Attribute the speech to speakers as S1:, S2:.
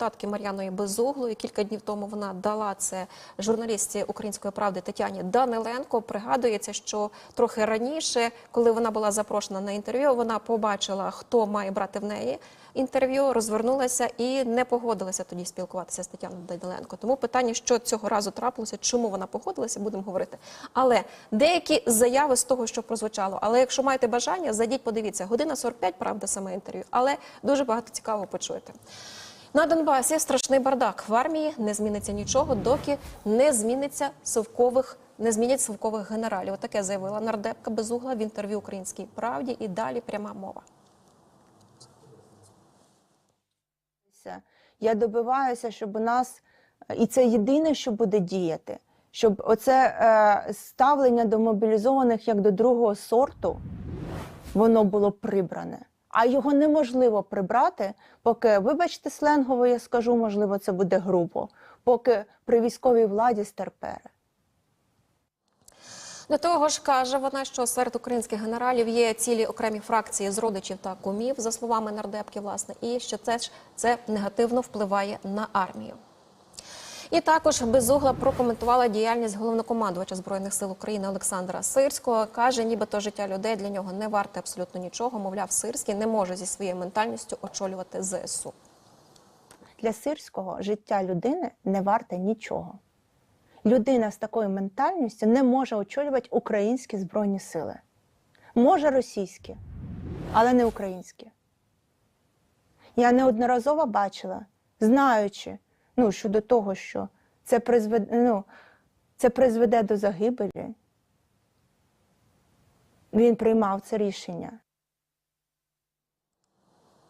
S1: депутатки Мар'яною Безуглою. Кілька днів тому вона дала це журналістці Української правди Тетяні Даниленко. Пригадується, що трохи раніше, коли вона була запрошена на інтерв'ю, вона побачила, хто має брати в неї інтерв'ю, розвернулася і не погодилася тоді спілкуватися з Тетяною Даниленко. Тому питання, що цього разу трапилося, чому вона погодилася, будемо говорити. Але деякі заяви з того, що прозвучало. Але якщо маєте бажання, зайдіть, подивіться. Година 45, правда, саме інтерв'ю, але дуже багато цікавого почуєте. На Донбасі страшний бардак. В армії не зміниться нічого, доки не зміниться совкових. Не змінять совкових генералів. Отаке заявила нардепка Безугла в інтерв'ю Українській правді. І далі пряма мова.
S2: Я добиваюся, щоб у нас, і це єдине, що буде діяти, щоб оце е, ставлення до мобілізованих як до другого сорту, воно було прибране. А його неможливо прибрати, поки, вибачте, сленгово я скажу, можливо, це буде грубо, поки при військовій владі стерпери.
S1: До того ж, каже вона, що серед українських генералів є цілі окремі фракції з родичів та кумів, за словами нардепки, власне, і що це ж це негативно впливає на армію. І також безугла прокоментувала діяльність головнокомандувача збройних сил України Олександра Сирського. каже, нібито життя людей для нього не варте абсолютно нічого. Мовляв, Сирський не може зі своєю ментальністю очолювати ЗСУ.
S2: Для сирського життя людини не варте нічого. Людина з такою ментальністю не може очолювати українські збройні сили. Може російські, але не українські. Я неодноразово бачила, знаючи ну, щодо того, що це призведе, ну, це призведе до загибелі. Він приймав це рішення.